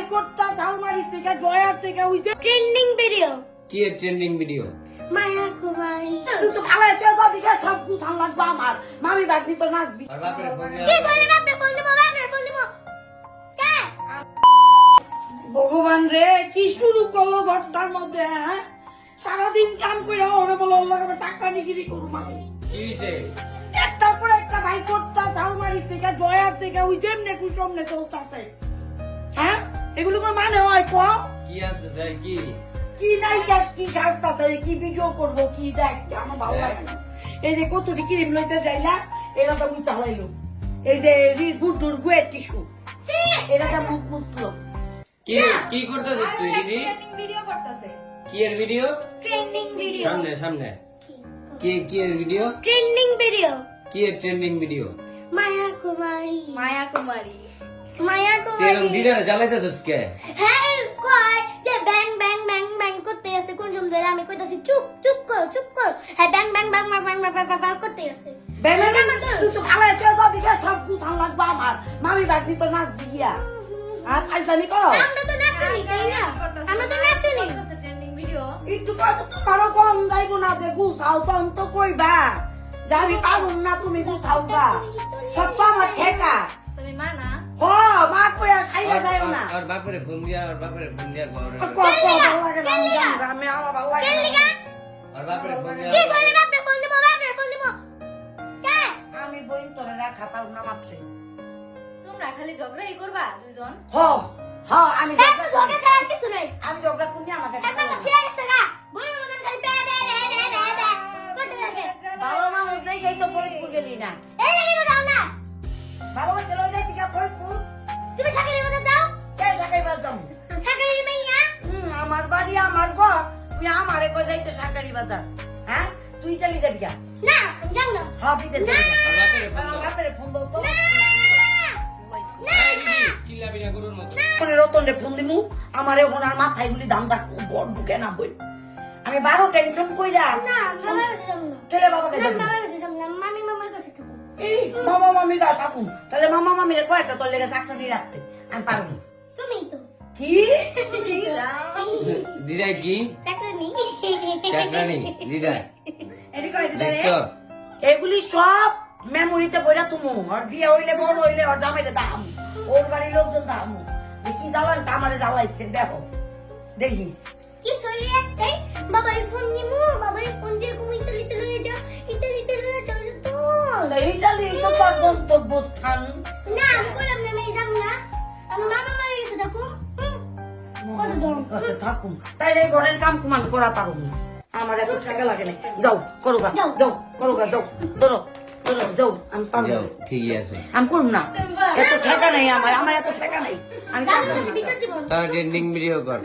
ঝালমারি থেকে জয়ার থেকে ওই যে ট্রেন্ডিং ভিডিও কি এর ট্রেন্ডিং ভিডিও মায়া কুমারী। তুই তো ভালো যাবি সব গুছান লাগবে আমার। মামি বাগনি তো নাচবি। কি বলে বাপরে ফোন দিব বাপরে ফোন দিব? কে? ভগবান রে কি শুরু করল ঘরটার মধ্যে হ্যাঁ? সারাদিন কাম করে ওরে বলো লাগাবে টাকা নিগিরি করুম আমি কি হইছে? একটার পর একটা ভাই করতা ঝালমারি থেকে জয়ার থেকে ওই যেমনে কুসমনে চলতাছে। হ্যাঁ? এগুলো কোনো মানে হয় কম কি আছে স্যার কি? কি নাই গ্যাস কি সাজতাছে কি ভিডিও করব কি দেখ আমার ভালো লাগে না। এই যে কত কতটি ক্রিম লইছে যাইলা এরা তো মুই চালাইলো এই যে রি গুডুর গুয়ের টিস্যু। এরা তো মুখ মুছলো। কি কি করতেছিস তুই দিদি ট্রেন্ডিং ভিডিও করতেছে। কি এর ভিডিও ট্রেন্ডিং ভিডিও সামনে সামনে। কি কি এর ভিডিও ট্রেন্ডিং ভিডিও কি এর ট্রেন্ডিং ভিডিও মায়া কুমারী মায়া কুমারী কয় আছে কোন ধরে। আমি যাবি সব তো কম তো যাবি পারুন না তুমি গুছাও বা সব তো আমার ঠেকা। তুমি মানা মা কইয়া সাইবা যাইও না। আর বাপরে ফোন দিয়া আর বাপরে ফোন দিয়া ঘরে ভালো লাগে না আমি আমার ভালো লাগে আর বাপরে ফোন দিয়া কি বলে বাপরে ফোন দিব বাপরে ফোন দিব? কে? আমি বই তোরে রাখা পারুম না মাপতে তোমরা খালি ঝগড়াই করবা দুজন হ হ আমি ঝগড়া ঝগড়া ছাড়া কিছু নাই। আমি ঝগড়া করনি আমাকে একটা টাকা তো দাও। গেছে গা বলে মতন খালি বে বে বে বে বে বে করতে থাকে। ভালো মানুষ নেই তো ফরিদপুর গেলি না। এই না। ভালো ছেলে যাই থেকে ফরিদপুর। তুই আমারে কই যাইতে সরকারি বাজার? হ্যাঁ? তুই চলি যাবি না আমি যাও না। হ্যাঁ যাবি ফোন আমার দাও বাপেরে ফোন দাও তো। ফোনে দিমু আমার এখন আর মাথায় গুলি দাম ঢুকে না বই। আমি বারো টেনশন কইরা কাছে যাব যাবি। যাব মামি মামার কাছে এই মামা মামি গা থাকুন। তাহলে মামা মামিরে কয়েকটা তোর লেগে চাকরি রাখতে। আমি পারব তুমি তো। কি? দিদাই কি এগুলি সব মেমোরিতে বইরা তুমু। আর বিয়ে হইলে বড় হইলে আর জামাই দাম। ওর বাড়ির লোকজন দাম। যে কি জ্বালান আমারে জ্বালাইছে দেখো। দেখিস। কি চলি একটাই? দম কাছে থাকুন। তাইলে এই ঘরের কাম কুমান করা পারো না। আমার এত ঠেকা লাগে না। যাও করো গা। যাও। যাও করো গা যাও। ধরো ধরো যাও আমি পারব ঠিক আছে। আমি করুম না। এত ঠেকা নাই আমার আমার এত ঠেকা নাই। আমি ট্রেন্ডিং ভিডিও কর।